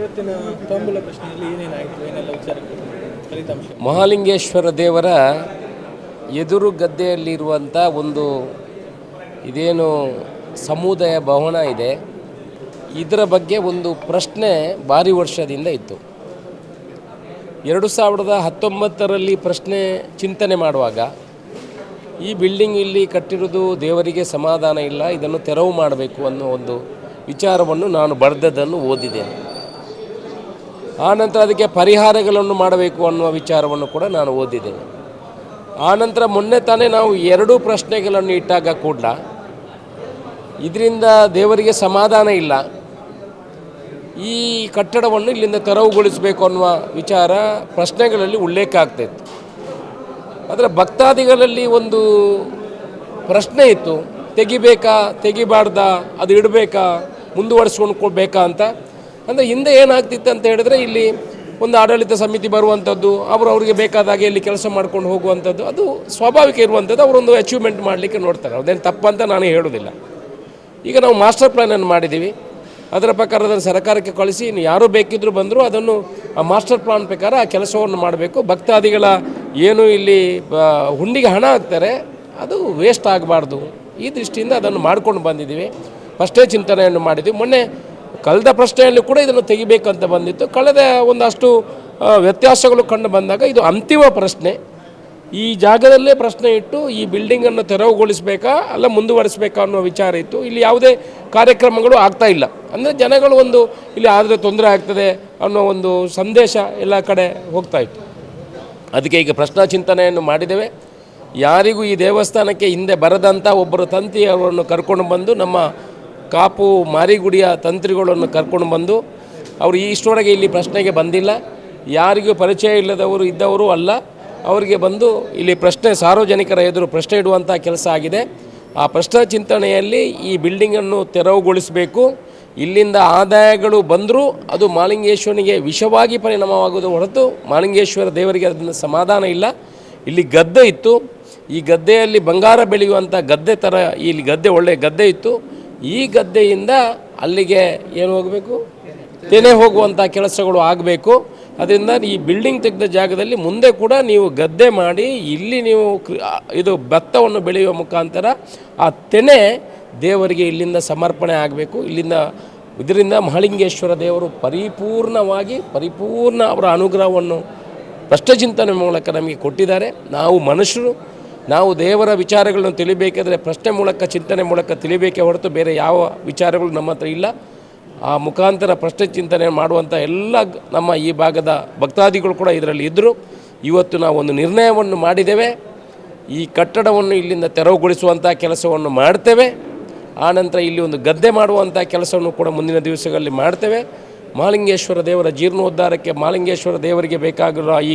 ಇವತ್ತಿನ ತಾಂಬೂಲ ಪ್ರಶ್ನೆಯಲ್ಲಿ ಏನೇನಾಯಿತು ಏನೆಲ್ಲ ವಿಚಾರ ಫಲಿತಾಂಶ. ಮಹಾಲಿಂಗೇಶ್ವರ ದೇವರ ಎದುರು ಗದ್ದೆಯಲ್ಲಿರುವಂಥ ಒಂದು ಇದೇನು ಸಮುದಾಯ ಭವನ ಇದೆ. ಇದರ ಬಗ್ಗೆ ಒಂದು ಪ್ರಶ್ನೆ ಭಾರಿ ವರ್ಷದಿಂದ ಇತ್ತು. ಎರಡು ಸಾವಿರದ ಹತ್ತೊಂಬತ್ತರಲ್ಲಿ ಪ್ರಶ್ನೆ ಚಿಂತನೆ ಮಾಡುವಾಗ, ಈ ಬಿಲ್ಡಿಂಗ್ ಇಲ್ಲಿ ಕಟ್ಟಿರೋದು ದೇವರಿಗೆ ಸಮಾಧಾನ ಇಲ್ಲ, ಇದನ್ನು ತೆರವು ಮಾಡಬೇಕು ಅನ್ನೋ ಒಂದು ವಿಚಾರವನ್ನು ನಾನು ಬರೆದದ್ದನ್ನು ಓದಿದ್ದೇನೆ. ಆನಂತರ ಅದಕ್ಕೆ ಪರಿಹಾರಗಳನ್ನು ಮಾಡಬೇಕು ಅನ್ನುವ ವಿಚಾರವನ್ನು ಕೂಡ ನಾನು ಓದಿದ್ದೇನೆ. ಆನಂತರ ಮೊನ್ನೆ ತಾನೇ ನಾವು ಎರಡೂ ಪ್ರಶ್ನೆಗಳನ್ನು ಇಟ್ಟಾಗ ಕೂಡ ಇದರಿಂದ ದೇವರಿಗೆ ಸಮಾಧಾನ ಇಲ್ಲ. ಈ ಕಟ್ಟಡವನ್ನು ಇಲ್ಲಿಂದ ತೆರವುಗೊಳಿಸಬೇಕು ಅನ್ನುವ ವಿಚಾರ ಪ್ರಶ್ನೆಗಳಲ್ಲಿ ಉಲ್ಲೇಖ ಆಗ್ತಾಯಿತ್ತು ಆದರೆ ಭಕ್ತಾದಿಗಳಲ್ಲಿ ಒಂದು ಪ್ರಶ್ನೆ ಇತ್ತು, ತೆಗಿಬೇಕಾ, ತೆಗಿಬಾರ್ದಾ, ಅದು ಇಡಬೇಕಾ, ಮುಂದುವರಿಸ್ಕೊಂಡು ಕೊಡಬೇಕಾ ಅಂತ. ಅಂದರೆ ಹಿಂದೆ ಏನಾಗ್ತಿತ್ತು ಅಂತ ಹೇಳಿದ್ರೆ ಇಲ್ಲಿ ಒಂದು ಆಡಳಿತ ಸಮಿತಿ ಬರುವಂಥದ್ದು, ಅವರು ಅವರಿಗೆ ಬೇಕಾದಾಗೆ ಇಲ್ಲಿ ಕೆಲಸ ಮಾಡ್ಕೊಂಡು ಹೋಗುವಂಥದ್ದು, ಅದು ಸ್ವಾಭಾವಿಕ ಇರುವಂಥದ್ದು, ಅವರೊಂದು ಅಚೀವ್ಮೆಂಟ್ ಮಾಡಲಿಕ್ಕೆ ನೋಡ್ತಾರೆ. ಅದೇನು ತಪ್ಪಂತ ನಾನು ಹೇಳೋದಿಲ್ಲ ಈಗ ನಾವು ಮಾಸ್ಟರ್ ಪ್ಲ್ಯಾನನ್ನು ಮಾಡಿದ್ದೀವಿ. ಅದರ ಪ್ರಕಾರ ಅದನ್ನು ಸರ್ಕಾರಕ್ಕೆ ಕಳಿಸಿ, ಇನ್ನು ಯಾರು ಬೇಕಿದ್ದರೂ ಬಂದರೂ ಅದನ್ನು ಆ ಮಾಸ್ಟರ್ ಪ್ಲಾನ್ ಪ್ರಕಾರ ಆ ಕೆಲಸವನ್ನು ಮಾಡಬೇಕು. ಭಕ್ತಾದಿಗಳ ಏನು ಇಲ್ಲಿ ಹುಂಡಿಗೆ ಹಣ ಹಾಕ್ತಾರೆ, ಅದು ವೇಸ್ಟ್ ಆಗಬಾರ್ದು. ಈ ದೃಷ್ಟಿಯಿಂದ ಅದನ್ನು ಮಾಡ್ಕೊಂಡು ಬಂದಿದ್ದೀವಿ. ಫಸ್ಟೇ ಚಿಂತನೆಯನ್ನು ಮಾಡಿದ್ದೀವಿ. ಮೊನ್ನೆ ಕಳೆದ ಪ್ರಶ್ನೆಯಲ್ಲಿ ಕೂಡ ಇದನ್ನು ತೆಗಿಬೇಕಂತ ಬಂದಿತ್ತು. ಕಳೆದ ಒಂದಷ್ಟು ವ್ಯತ್ಯಾಸಗಳು ಕಂಡು ಬಂದಾಗ ಇದು ಅಂತಿಮ ಪ್ರಶ್ನೆ. ಈ ಜಾಗದಲ್ಲೇ ಪ್ರಶ್ನೆ ಇಟ್ಟು ಈ ಬಿಲ್ಡಿಂಗನ್ನು ತೆರವುಗೊಳಿಸಬೇಕಾ, ಅಲ್ಲ ಮುಂದುವರಿಸಬೇಕಾ ಅನ್ನೋ ವಿಚಾರ ಇತ್ತು. ಇಲ್ಲಿ ಯಾವುದೇ ಕಾರ್ಯಕ್ರಮಗಳು ಆಗ್ತಾ ಇಲ್ಲ. ಅಂದರೆ ಜನಗಳು ಒಂದು, ಇಲ್ಲಿ ಆದರೆ ತೊಂದರೆ ಆಗ್ತದೆ ಅನ್ನೋ ಒಂದು ಸಂದೇಶ ಎಲ್ಲ ಕಡೆ ಹೋಗ್ತಾ ಇತ್ತು. ಅದಕ್ಕೆ ಈಗ ಪ್ರಶ್ನಾ ಚಿಂತನೆಯನ್ನು ಮಾಡಿದ್ದೇವೆ. ಯಾರಿಗೂ ಈ ದೇವಸ್ಥಾನಕ್ಕೆ ಹಿಂದೆ ಬರದಂಥ ಒಬ್ಬರು ತಂತಿಯವರನ್ನು ಕರ್ಕೊಂಡು ಬಂದು ನಮ್ಮ ಕಾಪು ಮಾರಿಗುಡಿಯ ತಂತ್ರಿಗಳನ್ನು ಕರ್ಕೊಂಡು ಬಂದು ಅವರು ಇಷ್ಟರೊಳಗೆ ಇಲ್ಲಿ ಪ್ರಶ್ನೆಗೆ ಬಂದಿಲ್ಲ. ಯಾರಿಗೂ ಪರಿಚಯ ಇಲ್ಲದವರು ಇದ್ದವರು ಅಲ್ಲ. ಅವರಿಗೆ ಬಂದು ಇಲ್ಲಿ ಪ್ರಶ್ನೆ ಸಾರ್ವಜನಿಕರ ಎದುರು ಪ್ರಶ್ನೆ ಇಡುವಂಥ ಕೆಲಸ ಆಗಿದೆ. ಆ ಪ್ರಶ್ನೆ ಚಿಂತನೆಯಲ್ಲಿ ಈ ಬಿಲ್ಡಿಂಗನ್ನು ತೆರವುಗೊಳಿಸಬೇಕು. ಇಲ್ಲಿಂದ ಆದಾಯಗಳು ಬಂದರೂ ಅದು ಮಾಲಿಂಗೇಶ್ವರನಿಗೆ ವಿಷವಾಗಿ ಪರಿಣಾಮವಾಗುವುದು ಹೊರತು ಮಾಲಿಂಗೇಶ್ವರ ದೇವರಿಗೆ ಅದನ್ನು ಸಮಾಧಾನ ಇಲ್ಲ. ಇಲ್ಲಿ ಗದ್ದೆ ಇತ್ತು. ಈ ಗದ್ದೆಯಲ್ಲಿ ಬಂಗಾರ ಬೆಳೆಯುವಂಥ ಗದ್ದೆ ಥರ ಇಲ್ಲಿ ಗದ್ದೆ ಒಳ್ಳೆಯ ಗದ್ದೆ ಇತ್ತು. ಈ ಗದ್ದೆಯಿಂದ ಅಲ್ಲಿಗೆ ಏನು ಹೋಗಬೇಕು? ತೆನೆ ಹೋಗುವಂಥ ಕೆಲಸಗಳು ಆಗಬೇಕು. ಅದರಿಂದ ಈ ಬಿಲ್ಡಿಂಗ್ ತೆಗೆದ ಜಾಗದಲ್ಲಿ ಮುಂದೆ ಕೂಡ ನೀವು ಗದ್ದೆ ಮಾಡಿ, ಇಲ್ಲಿ ನೀವು ಇದು ಭತ್ತವನ್ನು ಬೆಳೆಯುವ ಮುಖಾಂತರ ಆ ತೆನೆ ದೇವರಿಗೆ ಇಲ್ಲಿಂದ ಸಮರ್ಪಣೆ ಆಗಬೇಕು. ಇಲ್ಲಿಂದ ಇದರಿಂದ ಮಹಾಲಿಂಗೇಶ್ವರ ದೇವರು ಪರಿಪೂರ್ಣವಾಗಿ, ಪರಿಪೂರ್ಣ ಅವರ ಅನುಗ್ರಹವನ್ನು ಪ್ರಷ್ಟಚಿಂತನೆ ಮೂಲಕ ನಮಗೆ ಕೊಟ್ಟಿದ್ದಾರೆ. ನಾವು ಮನುಷ್ಯರು ನಾವು ದೇವರ ವಿಚಾರಗಳನ್ನು ತಿಳಿಬೇಕಾದರೆ ಪ್ರಶ್ನೆ ಮೂಲಕ, ಚಿಂತನೆ ಮೂಲಕ ತಿಳಿಬೇಕೇ ಹೊರತು ಬೇರೆ ಯಾವ ವಿಚಾರಗಳು ನಮ್ಮ ಹತ್ರ ಇಲ್ಲ. ಆ ಮುಖಾಂತರ ಪ್ರಶ್ನೆ ಚಿಂತನೆ ಮಾಡುವಂಥ ಎಲ್ಲ ನಮ್ಮ ಈ ಭಾಗದ ಭಕ್ತಾದಿಗಳು ಕೂಡ ಇದರಲ್ಲಿ ಇದ್ದರು. ಇವತ್ತು ನಾವು ಒಂದು ನಿರ್ಣಯವನ್ನು ಮಾಡಿದ್ದೇವೆ. ಈ ಕಟ್ಟಡವನ್ನು ಇಲ್ಲಿಂದ ತೆರವುಗೊಳಿಸುವಂಥ ಕೆಲಸವನ್ನು ಮಾಡ್ತೇವೆ. ಆನಂತರ ಇಲ್ಲಿ ಒಂದು ಗದ್ದೆ ಮಾಡುವಂಥ ಕೆಲಸವನ್ನು ಕೂಡ ಮುಂದಿನ ದಿವಸಗಳಲ್ಲಿ ಮಾಡ್ತೇವೆ. ಮಾಲಿಂಗೇಶ್ವರ ದೇವರ ಜೀರ್ಣೋದ್ಧಾರಕ್ಕೆ ಮಾಲಿಂಗೇಶ್ವರ ದೇವರಿಗೆ ಬೇಕಾಗಿರುವ ಈ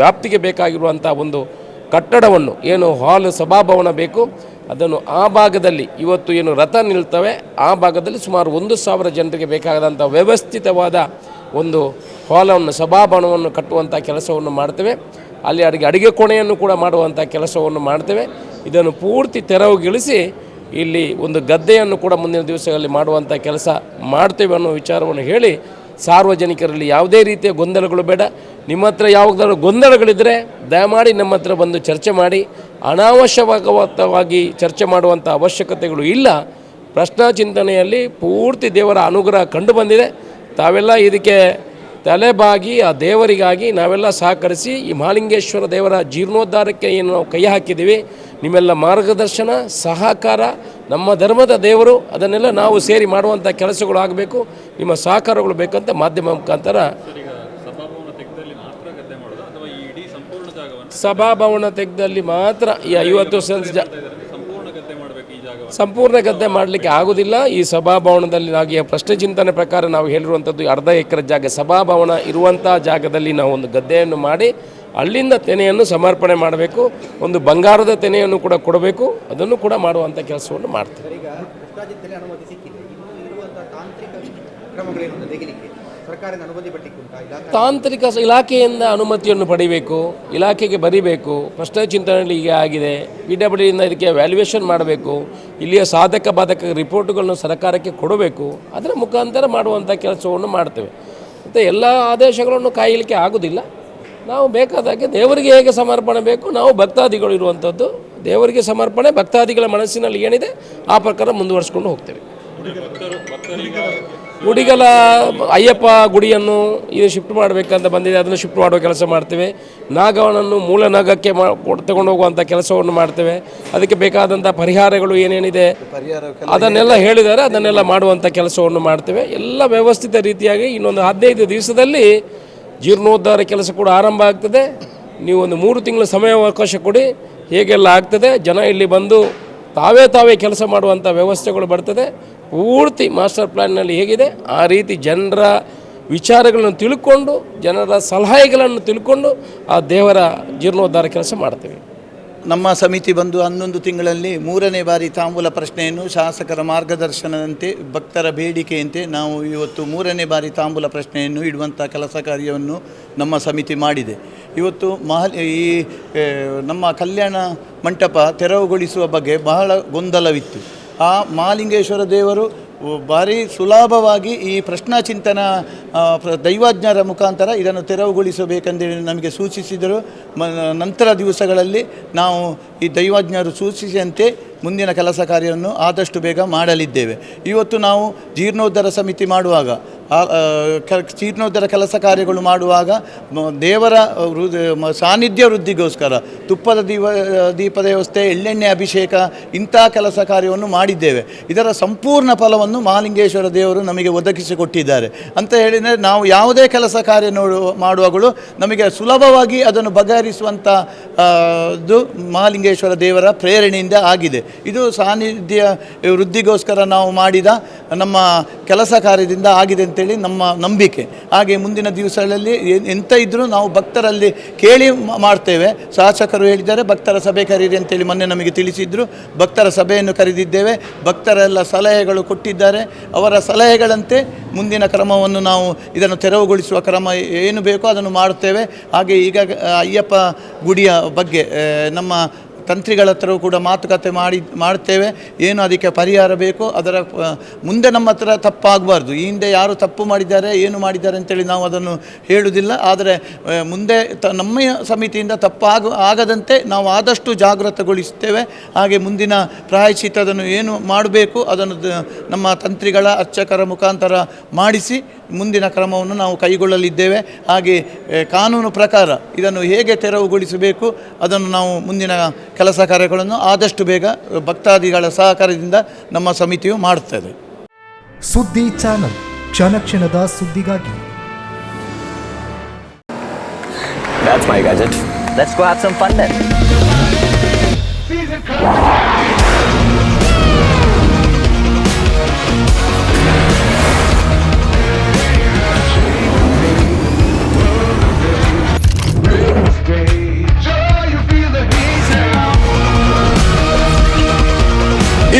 ವ್ಯಾಪ್ತಿಗೆ ಬೇಕಾಗಿರುವಂಥ ಒಂದು ಕಟ್ಟಡವನ್ನು, ಏನು ಹಾಲ್ ಸಭಾಭವನ ಬೇಕು, ಅದನ್ನು ಆ ಭಾಗದಲ್ಲಿ ಇವತ್ತು ಏನು ರಥ ನಿಲ್ತವೆ, ಆ ಭಾಗದಲ್ಲಿ ಸುಮಾರು ಒಂದು ಸಾವಿರ ಜನರಿಗೆ ಬೇಕಾದಂಥ ವ್ಯವಸ್ಥಿತವಾದ ಒಂದು ಹಾಲನ್ನು ಸಭಾಭವನವನ್ನು ಕಟ್ಟುವಂಥ ಕೆಲಸವನ್ನು ಮಾಡ್ತೇವೆ. ಅಲ್ಲಿ ಅಡುಗೆ ಅಡುಗೆ ಕೋಣೆಯನ್ನು ಕೂಡ ಮಾಡುವಂಥ ಕೆಲಸವನ್ನು ಮಾಡ್ತೇವೆ. ಇದನ್ನು ಪೂರ್ತಿ ತೆರವುಗೊಳಿಸಿ ಇಲ್ಲಿ ಒಂದು ಗದ್ದೆಯನ್ನು ಕೂಡ ಮುಂದಿನ ದಿವಸಗಳಲ್ಲಿ ಮಾಡುವಂಥ ಕೆಲಸ ಮಾಡ್ತೇವೆ ಅನ್ನೋ ವಿಚಾರವನ್ನು ಹೇಳಿ ಸಾರ್ವಜನಿಕರಲ್ಲಿ ಯಾವುದೇ ರೀತಿಯ ಗೊಂದಲಗಳು ಬೇಡ. ನಿಮ್ಮ ಹತ್ರ ಯಾವುದಾದ್ರು ಗೊಂದಲಗಳಿದ್ದರೆ ದಯಮಾಡಿ ನಮ್ಮ ಹತ್ರ ಬಂದು ಚರ್ಚೆ ಮಾಡಿ. ಅನಾವಶ್ಯಕವಾಗಿ ಚರ್ಚೆ ಮಾಡುವಂಥ ಅವಶ್ಯಕತೆಗಳು ಇಲ್ಲ. ಪ್ರಶ್ನಾ ಚಿಂತನೆಯಲ್ಲಿ ಪೂರ್ತಿ ದೇವರ ಅನುಗ್ರಹ ಕಂಡು ಬಂದಿದೆ. ತಾವೆಲ್ಲ ಇದಕ್ಕೆ ತಲೆಬಾಗಿ, ಆ ದೇವರಿಗಾಗಿ ನಾವೆಲ್ಲ ಸಹಕರಿಸಿ ಈ ಮಹಾಲಿಂಗೇಶ್ವರ ದೇವರ ಜೀರ್ಣೋದ್ಧಾರಕ್ಕೆ ಏನು ನಾವು ಕೈ ಹಾಕಿದ್ದೀವಿ. ನಿಮ್ಮೆಲ್ಲ ಮಾರ್ಗದರ್ಶನ, ಸಹಕಾರ ನಮ್ಮ ಧರ್ಮದ ದೇವರು, ಅದನ್ನೆಲ್ಲ ನಾವು ಸೇರಿ ಮಾಡುವಂಥ ಕೆಲಸಗಳು ಆಗಬೇಕು. ನಿಮ್ಮ ಸಹಕಾರಗಳು ಬೇಕಂತ ಮಾಧ್ಯಮ ಮುಖಾಂತರ ಸಭಾಭವನ ತೆಗೆದಲ್ಲಿ ಮಾತ್ರ ಈ ಐವತ್ತು ಸೆನ್ಸ್ ಜ ಸಂಪೂರ್ಣ ಗದ್ದೆ ಮಾಡಲಿಕ್ಕೆ ಆಗೋದಿಲ್ಲ. ಈ ಸಭಾಭವನದಲ್ಲಿ ನಾವು ಪ್ರಶ್ನೆ ಚಿಂತನೆ ಪ್ರಕಾರ ನಾವು ಹೇಳಿರುವಂಥದ್ದು ಅರ್ಧ ಎಕರೆ ಜಾಗ ಸಭಾಭವನ ಇರುವಂಥ ಜಾಗದಲ್ಲಿ ನಾವು ಒಂದು ಗದ್ದೆಯನ್ನು ಮಾಡಿ ಅಲ್ಲಿಂದ ತೆನೆಯನ್ನು ಸಮರ್ಪಣೆ ಮಾಡಬೇಕು ಒಂದು ಬಂಗಾರದ ತೆನೆಯನ್ನು ಕೂಡ ಕೊಡಬೇಕು ಅದನ್ನು ಕೂಡ ಮಾಡುವಂಥ ಕೆಲಸವನ್ನು ಮಾಡ್ತೇವೆ. ತಾಂತ್ರಿಕ ಇಲಾಖೆಯಿಂದ ಅನುಮತಿಯನ್ನು ಪಡಿಬೇಕು ಇಲಾಖೆಗೆ ಬರೀಬೇಕು ಪ್ರಶ್ನೆ ಚಿಂತನೆಯಲ್ಲಿ ಈಗ ಆಗಿದೆ ಪಿ ಡಬ್ಲ್ಯೂ ಇಂದ ಇದಕ್ಕೆ ವ್ಯಾಲ್ಯೂಯೇಷನ್ ಮಾಡಬೇಕು ಇಲ್ಲಿಯ ಸಾಧಕ ಬಾಧಕ ರಿಪೋರ್ಟ್ಗಳನ್ನು ಸರ್ಕಾರಕ್ಕೆ ಕೊಡಬೇಕು ಅದರ ಮುಖಾಂತರ ಮಾಡುವಂಥ ಕೆಲಸವನ್ನು ಮಾಡ್ತೇವೆ. ಮತ್ತು ಎಲ್ಲ ಆದೇಶಗಳನ್ನು ಕಾಯಲಿಕ್ಕೆ ಆಗೋದಿಲ್ಲ. ನಾವು ಬೇಕಾದಾಗೆ ದೇವರಿಗೆ ಹೇಗೆ ಸಮರ್ಪಣೆ ಬೇಕು ನಾವು ಭಕ್ತಾದಿಗಳು ಇರುವಂಥದ್ದು. ದೇವರಿಗೆ ಸಮರ್ಪಣೆ ಭಕ್ತಾದಿಗಳ ಮನಸ್ಸಿನಲ್ಲಿ ಏನಿದೆ ಆ ಪ್ರಕಾರ ಮುಂದುವರಿಸ್ಕೊಂಡು ಹೋಗ್ತೇವೆ. ಗುಡಿಗಳ ಅಯ್ಯಪ್ಪ ಗುಡಿಯನ್ನು ಇದು ಶಿಫ್ಟ್ ಮಾಡಬೇಕಂತ ಬಂದಿದೆ ಅದನ್ನು ಶಿಫ್ಟ್ ಮಾಡುವ ಕೆಲಸ ಮಾಡ್ತೇವೆ. ನಾಗವನನ್ನು ಮೂಲ ನಾಗಕ್ಕೆ ಮಾ ತಗೊಂಡು ಹೋಗುವಂಥ ಕೆಲಸವನ್ನು ಮಾಡ್ತೇವೆ. ಅದಕ್ಕೆ ಬೇಕಾದಂಥ ಪರಿಹಾರಗಳು ಏನೇನಿದೆ ಅದನ್ನೆಲ್ಲ ಹೇಳಿದ್ದಾರೆ ಅದನ್ನೆಲ್ಲ ಮಾಡುವಂಥ ಕೆಲಸವನ್ನು ಮಾಡ್ತೇವೆ. ಎಲ್ಲ ವ್ಯವಸ್ಥಿತ ರೀತಿಯಾಗಿ ಇನ್ನೊಂದು ಹದಿನೈದು ದಿವಸದಲ್ಲಿ ಜೀರ್ಣೋದ್ಧಾರ ಕೆಲಸ ಕೂಡ ಆರಂಭ ಆಗ್ತದೆ. ನೀವು ಒಂದು ಮೂರು ತಿಂಗಳ ಸಮಯಾವಕಾಶ ಕೊಡಿ. ಹೇಗೆಲ್ಲ ಆಗ್ತದೆ? ಜನ ಇಲ್ಲಿ ಬಂದು ತಾವೇ ತಾವೇ ಕೆಲಸ ಮಾಡುವಂಥ ವ್ಯವಸ್ಥೆಗಳು ಬರ್ತದೆ. ಪೂರ್ತಿ ಮಾಸ್ಟರ್ ಪ್ಲ್ಯಾನ್ನಲ್ಲಿ ಹೇಗಿದೆ? ಆ ರೀತಿ ಜನರ ವಿಚಾರಗಳನ್ನು ತಿಳ್ಕೊಂಡು, ಜನರ ಸಲಹೆಗಳನ್ನು ತಿಳ್ಕೊಂಡು ಆ ದೇವರ ಜೀರ್ಣೋದ್ಧಾರ ಕೆಲಸ ಮಾಡ್ತೇವೆ. ನಮ್ಮ ಸಮಿತಿ ಬಂದು ಹನ್ನೊಂದು ತಿಂಗಳಲ್ಲಿ ಮೂರನೇ ಬಾರಿ ತಾಂಬೂಲ ಪ್ರಶ್ನೆಯನ್ನು ಶಾಸಕರ ಮಾರ್ಗದರ್ಶನದಂತೆ ಭಕ್ತರ ಬೇಡಿಕೆಯಂತೆ ನಾವು ಇವತ್ತು ಮೂರನೇ ಬಾರಿ ತಾಂಬೂಲ ಪ್ರಶ್ನೆಯನ್ನು ಇಡುವಂಥ ಕೆಲಸ ಕಾರ್ಯವನ್ನು ನಮ್ಮ ಸಮಿತಿ ಮಾಡಿದೆ. ಇವತ್ತು ಮಹಲ್ ಈ ನಮ್ಮ ಕಲ್ಯಾಣ ಮಂಟಪ ತೆರವುಗೊಳಿಸುವ ಬಗ್ಗೆ ಬಹಳ ಗೊಂದಲವಿತ್ತು. ಆ ಮಹಾಲಿಂಗೇಶ್ವರ ದೇವರು ಭಾರಿ ಸುಲಭವಾಗಿ ಈ ಪ್ರಶ್ನಾ ಚಿಂತನ ಆ, ಪ್ರ- ದೈವಜ್ಞರ ಮುಖಾಂತರ ಇದನ್ನು ತೆರವುಗೊಳಿಸಬೇಕೆಂದೇಳಿ ನಮಗೆ ಸೂಚಿಸಿದರು. ಮ, ನಂತರ ದಿವಸಗಳಲ್ಲಿ ನಾವು ಈ ದೈವಜ್ಞರು ಸೂಚಿಸಿದಂತೆ ಮುಂದಿನ ಕೆಲಸ ಕಾರ್ಯವನ್ನು ಆದಷ್ಟು ಬೇಗ ಮಾಡಲಿದ್ದೇವೆ. ಇವತ್ತು ನಾವು ಜೀರ್ಣೋದ್ಧರ ಸಮಿತಿ ಮಾಡುವಾಗ ಜೀರ್ಣೋದ್ಧರ ಕೆಲಸ ಕಾರ್ಯಗಳು ಮಾಡುವಾಗ ದೇವರ ಸಾನ್ನಿಧ್ಯ ವೃದ್ಧಿಗೋಸ್ಕರ, ತುಪ್ಪದ ದೀಪ ದೀಪದ ವ್ಯವಸ್ಥೆ ಎಳ್ಳೆಣ್ಣೆ ಅಭಿಷೇಕ, ಇಂಥ ಕೆಲಸ ಕಾರ್ಯವನ್ನು ಮಾಡಿದ್ದೇವೆ. ಇದರ ಸಂಪೂರ್ಣ ಫಲವನ್ನು ಮಹಾಲಿಂಗೇಶ್ವರ ದೇವರು ನಮಗೆ ಒದಗಿಸಿಕೊಟ್ಟಿದ್ದಾರೆ. ಅಂತ ಹೇಳಿದರೆ ನಾವು ಯಾವುದೇ ಕೆಲಸ ಕಾರ್ಯ ನೋಡು, ಮಾಡುವಾಗಲೂ ನಮಗೆ ಸುಲಭವಾಗಿ ಅದನ್ನು ಬಗೆಹರಿಸುವಂಥ ಇದು ಮಹಾಲಿಂಗೇಶ್ವರ ದೇವರ ಪ್ರೇರಣೆಯಿಂದ ಆಗಿದೆ. ಇದು ಸಾನ್ನಿಧ್ಯ ವೃದ್ಧಿಗೋಸ್ಕರ ನಾವು ಮಾಡಿದ ನಮ್ಮ ಕೆಲಸ ಕಾರ್ಯದಿಂದ ಆಗಿದೆ ಅಂತೇಳಿ ನಮ್ಮ ನಂಬಿಕೆ. ಹಾಗೆ ಮುಂದಿನ ದಿವಸಗಳಲ್ಲಿ ಎಂತ ಇದ್ದರೂ ನಾವು ಭಕ್ತರಲ್ಲಿ ಕೇಳಿ ಮಾಡ್ತೇವೆ. ಶಾಸಕರು ಹೇಳಿದ್ದಾರೆ, ಭಕ್ತರ ಸಭೆ ಕರೀರಿ ಅಂತೇಳಿ ಮೊನ್ನೆ ನಮಗೆ ತಿಳಿಸಿದ್ರು. ಭಕ್ತರ ಸಭೆಯನ್ನು ಕರೆದಿದ್ದೇವೆ. ಭಕ್ತರೆಲ್ಲ ಸಲಹೆಗಳು ಕೊಟ್ಟಿದ್ದಾರೆ. ಅವರ ಸಲಹೆಗಳಂತೆ ಮುಂದಿನ ಕ್ರಮವನ್ನು ನಾವು ಇದನ್ನು ತೆರವುಗೊಳಿಸುವ ಕ್ರಮ ಏನು ಬೇಕೋ ಅದನ್ನು ಮಾಡುತ್ತೇವೆ. ಹಾಗೆ ಈಗ ಅಯ್ಯಪ್ಪ ಗುಡಿಯ ಬಗ್ಗೆ ನಮ್ಮ ತಂತ್ರಿಗಳ ಹತ್ರವೂ ಕೂಡ ಮಾತುಕತೆ ಮಾಡಿ, ಮಾಡ್ತೇವೆ. ಏನು ಅದಕ್ಕೆ ಪರಿಹಾರ ಬೇಕು ಅದರ ಮುಂದೆ ನಮ್ಮ ಹತ್ರ ತಪ್ಪಾಗಬಾರ್ದು. ಈ ಹಿಂದೆ ಯಾರು ತಪ್ಪು ಮಾಡಿದ್ದಾರೆ, ಏನು ಮಾಡಿದ್ದಾರೆ ಅಂತೇಳಿ ನಾವು ಅದನ್ನು ಹೇಳುವುದಿಲ್ಲ. ಆದರೆ ಮುಂದೆ ತ, ನಮ್ಮ ಸಮಿತಿಯಿಂದ ತಪ್ಪಾಗ, ಆಗದಂತೆ ನಾವು ಆದಷ್ಟು ಜಾಗೃತಗೊಳಿಸ್ತೇವೆ ಹಾಗೆ ಮುಂದಿನ ಪ್ರಾಯಶ್ಚಿತ್ತದನ್ನು ಏನು ಮಾಡಬೇಕು ಅದನ್ನು ನಮ್ಮ ತಂತ್ರಿಗಳ ಅರ್ಚಕರ ಮುಖಾಂತರ ಮಾಡಿಸಿ ಮುಂದಿನ ಕ್ರಮವನ್ನು ನಾವು ಕೈಗೊಳ್ಳಲಿದ್ದೇವೆ ಹಾಗೆ ಕಾನೂನು ಪ್ರಕಾರ ಇದನ್ನು ಹೇಗೆ ತೆರವುಗೊಳಿಸಬೇಕು ಅದನ್ನು ನಾವು ಮುಂದಿನ ಕೆಲಸ ಕಾರ್ಯಗಳನ್ನು ಆದಷ್ಟು ಬೇಗ ಭಕ್ತಾದಿಗಳ ಸಹಕಾರದಿಂದ ನಮ್ಮ ಸಮಿತಿಯು ಮಾಡುತ್ತದೆ ಸುದ್ದಿ ಚಾನಲ್ ಕ್ಷಣ ಕ್ಷಣದ ಸುದ್ದಿಗಾಗಿ That's my gadget. Let's go have some fun then.